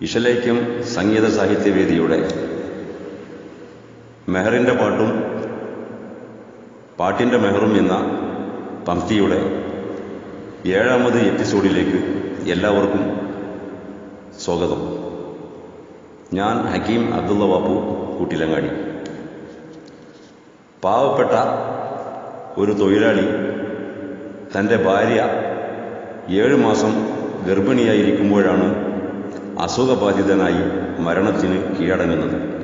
ഇഷലേക്യം സംഗീത സാഹിത്യവേദിയുടെ മെഹറിന്റെ പാട്ടും പാട്ടിന്റെ മെഹറും എന്ന പംക്തിയുടെ ഏഴാമത് എപ്പിസോഡിലേക്ക് എല്ലാവർക്കും സ്വാഗതം. ഞാൻ ഹക്കീം അബ്ദുള്ള ബാപ്പു കൂട്ടിലങ്ങാടി പാവപ്പെട്ട ഒരു തൊഴിലാളി തന്റെ ഭാര്യ ഏഴ് മാസം ഗർഭിണിയായിരിക്കുമ്പോഴാണ് അസുഖബാധിതനായി മരണത്തിന് കീഴടങ്ങുന്നത്.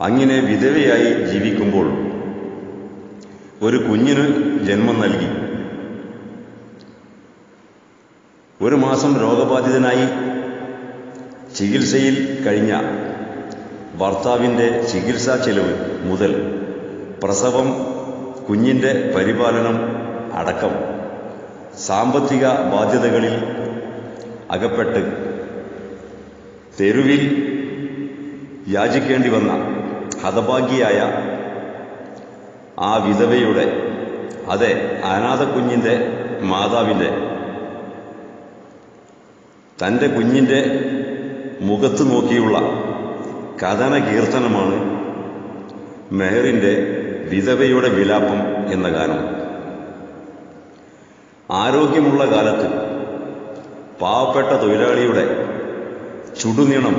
അങ്ങനെ വിധവയായി ജീവിക്കുമ്പോൾ ഒരു കുഞ്ഞിന് ജന്മം നൽകി. ഒരു മാസം രോഗബാധിതനായി ചികിത്സയിൽ കഴിഞ്ഞ ഭർത്താവിന്റെ ചികിത്സാ ചെലവ് മുതൽ പ്രസവം കുഞ്ഞിന്റെ പരിപാലനം അടക്കം സാമ്പത്തിക ബാധ്യതകളിൽ അകപ്പെട്ട് തെരുവിൽ യാചിക്കേണ്ടി വന്ന ഹതഭാഗ്യയായ ആ വിധവയുടെ അതെ അനാഥ കുഞ്ഞിന്റെ മാതാവിന്റെ തന്റെ കുഞ്ഞിന്റെ മുഖത്ത് നോക്കിയുള്ള കഥന കീർത്തനമാണ് മെഹറിന്റെ വിധവയുടെ വിലാപം എന്ന ഗാനം. ആരോഗ്യമുള്ള കാലത്ത് പാവപ്പെട്ട തൊഴിലാളിയുടെ ചുടുനീണം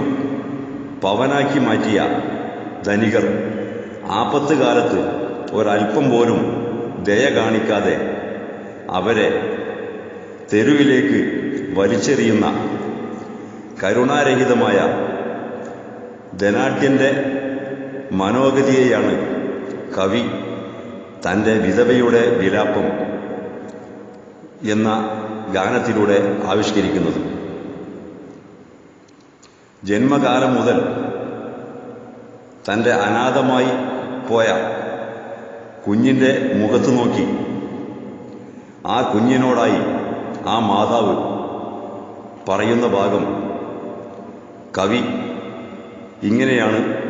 പവനാക്കി മാറ്റിയ ധനികർ ആപത്ത് കാലത്ത് ഒരൽപ്പം പോലും ദയ കാണിക്കാതെ അവരെ തെരുവിലേക്ക് വലിച്ചെറിയുന്ന കരുണാരഹിതമായ ധനാഢ്യന്റെ മനോഗതിയെയാണ് കവി തന്റെ വിധവയുടെ വിലാപം എന്ന ഗാനത്തിലൂടെ ആവിഷ്കരിക്കുന്നത്. ജന്മകാലം മുതൽ തന്റെ അനാഥമായി പോയ കുഞ്ഞിന്റെ മുഖത്ത് നോക്കി. ആ കുഞ്ഞിനോടായി ആ മാതാവ് പറയുന്ന ഭാഗം കവി ഇങ്ങനെയാണ്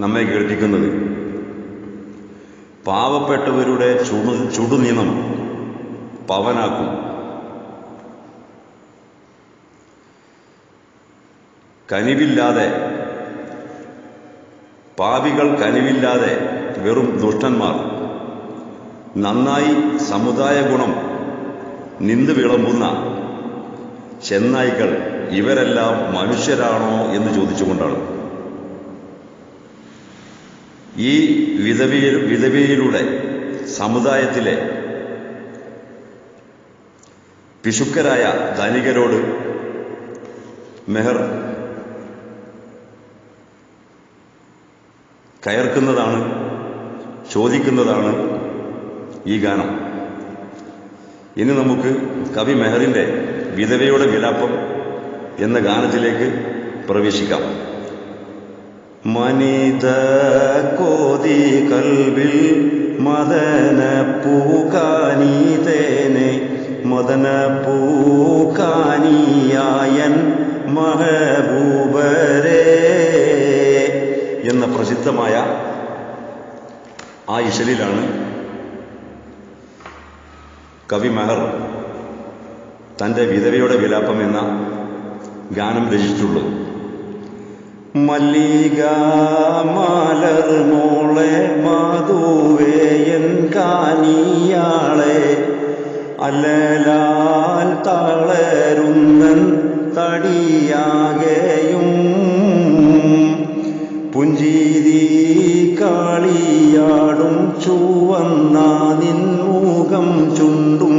നമ്മെ കേൾപ്പിക്കുന്നത്. പാവപ്പെട്ടവരുടെ ചുടു ചുടുനിണം പവനാക്കും. കനിവില്ലാതെ പാപികൾ കനിവില്ലാതെ വെറും ദുഷ്ടന്മാർ. നന്നായി സമുദായ ഗുണം നിന്ന് വിളമ്പുന്ന ചെന്നായ്ക്കൾ ഇവരെല്ലാം മനുഷ്യരാണോ എന്ന് ചോദിച്ചുകൊണ്ടാണ്. ഈ വിധവയിൽ വിധവിയിലൂടെ സമുദായത്തിലെ പിശുക്കരായ ധനികരോട് മെഹർ കയർക്കുന്നതാണ് ചോദിക്കുന്നതാണ് ഈ ഗാനം. ഇനി നമുക്ക് കവി മെഹറിന്റെ വിധവയുടെ വിലാപം എന്ന ഗാനത്തിലേക്ക് പ്രവേശിക്കാം. മനിത കോതി കൽവിൽ മദന പൂക്കാനീതേനെ മദന പൂക്കാനിയായൻ മഹബൂബരേ എന്ന പ്രസിദ്ധമായ ആ ഇശലിലാണ് കവി മഹർ തന്റെ വിധവയുടെ വിലാപം എന്ന ഗാനം രചിച്ചിട്ടുള്ളത്. മല്ലിക മാലർ മോളെ അല്ലലാൽ തളരുന്നൻ തടിയാകെയും. പുഞ്ചീതി കളിയാടും ചുവന്ന നിൻമുഖം ചുണ്ടും.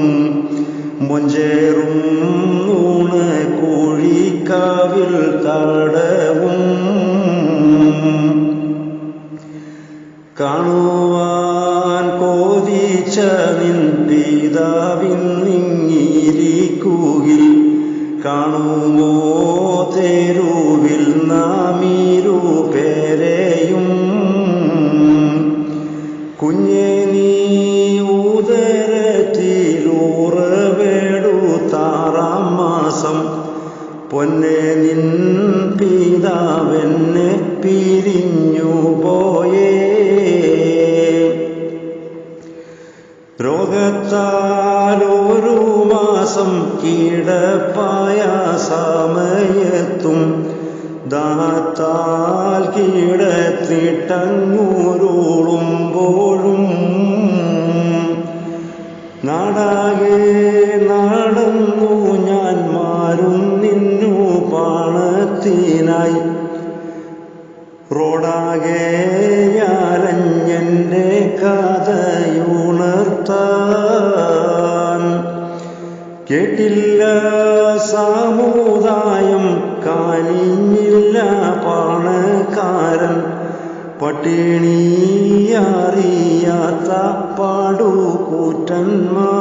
മൊഞ്ചേറും രോഗത്താൽ ഒരു മാസം കീടപ്പായ സമയത്തും ദാത്താൽ കിടത്തിട്ടങ്ങൂരുളുമ്പോഴും നാടാകെ നടന്നു ഞാൻ മാറും നിന്നു പാണത്തിനായി. റോഡാകെ അലഞ്ഞെന്റെ കഥയുണർത്താൻ കേട്ടില്ല സാമുദായം കാലിഞ്ഞില്ല പാണക്കാരൻ. പട്ടിണിയറിയാത്ത പാടുകൂറ്റന്മാർ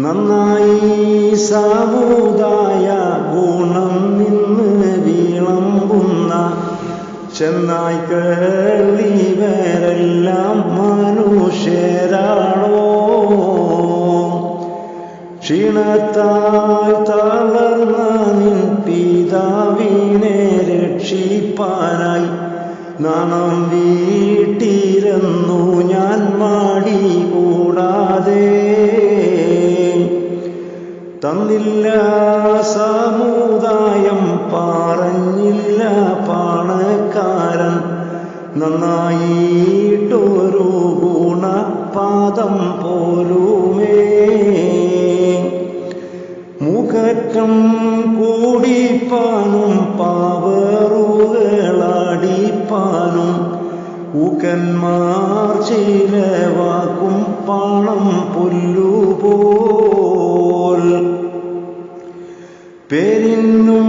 നന്നായി സാമുദായ ഗുണം നിന്ന് വിളമ്പുന്ന ചെന്നായ്ക്കൾ ഇവരെല്ലാം മനുഷ്യരാണോ? ക്ഷീണത്താൽ തളർന്ന നിൻ പിതാവിനെ രക്ഷിപ്പാനായി നാണം ഊക്കന്മാർ ചിലവാക്കും പണം പുല്ലുപോൽ. പേരിനും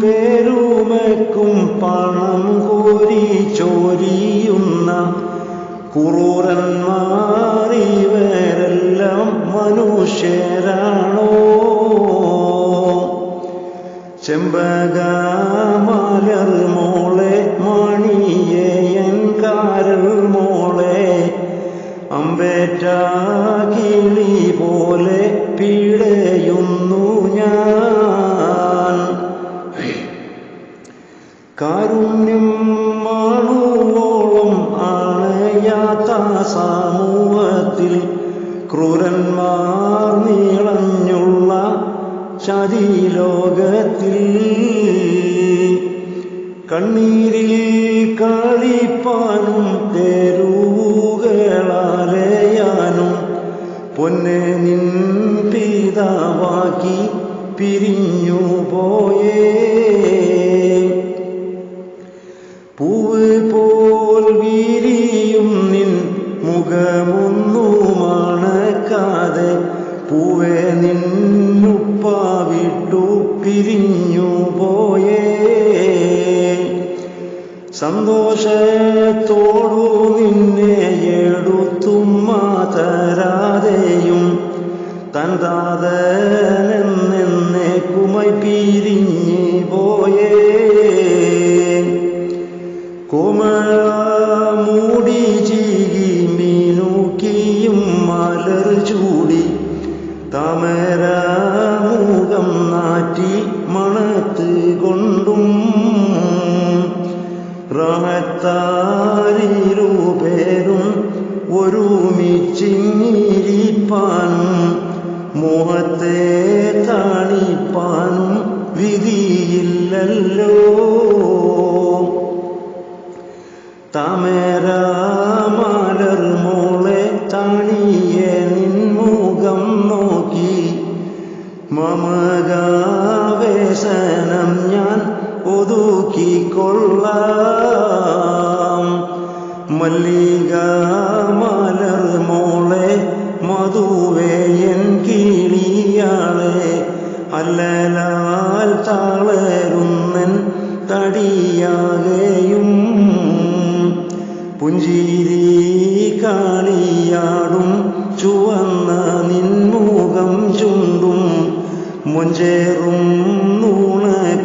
പെരുമക്കും പണം കോരി ചോരിയുന്ന കുറൂരന്മാരിവരെല്ലാം മനുഷ്യരാണോ? ചെമ്പകമലർ ചതിലോകത്തിൽ കണ്ണീരിൽ കളിപ്പാനും തേരൂകളാലയാനും പൊന്നെ നിൻ പിതാവാക്കി പിരിഞ്ഞു പോയേ മാതരാതെയും തന്താതനെന്നെ കുമൈ പിരിഞ്ഞു പോയേ. കോമള മൂടി ചീകി മീനൂക്കിയും മലർ ചൂടി താമരാമുഖം മല്ലിക മലർ മോളെ മധുവേയൻ കിളിയാളെ അല്ലലാൽ താളരുന്നൻ തടിയാകെയും. പുഞ്ചിരി കാളിയാടും ചുവന്ന നിൻമുഖം ചുണ്ടും മൊഞ്ചേറും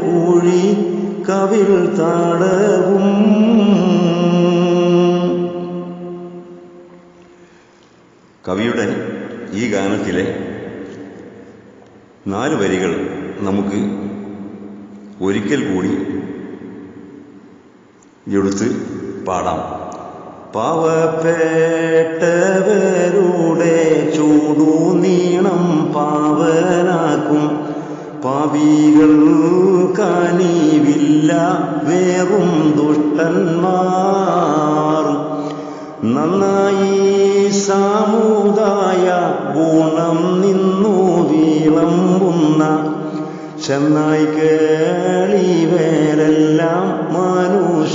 കൂഴി കവിൽ താടവും കവിയുടെ ഈ ഗാനത്തിലെ നാല് വരികൾ നമുക്ക് ഒരിക്കൽ കൂടി എടുത്ത് പാടാം. പാവപ്പെട്ടവരുടെ ചൂടു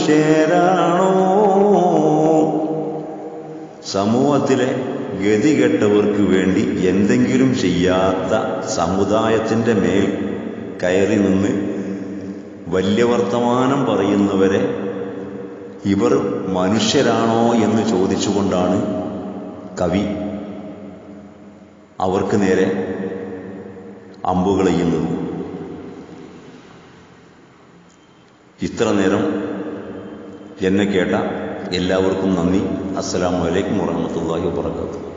മനുഷ്യരാണോ? സമൂഹത്തിലെ ഗതികെട്ടവർക്ക് വേണ്ടി എന്തെങ്കിലും ചെയ്യാത്ത സമുദായത്തിന്റെ മേൽ കയറി നിന്ന് വലിയ വർത്തമാനം പറയുന്നവരെ ഇവർ മനുഷ്യരാണോ എന്ന് ചോദിച്ചുകൊണ്ടാണ് കവി അവർക്ക് നേരെ അമ്പുകളെയ്യുന്നത്. ഇത്ര നേരം എന്നെ കേട്ട എല്ലാവർക്കും നന്ദി. അസ്സാം വലൈക്കും വറഹമത്തല്ലാഹി വാബർക്കാത്തു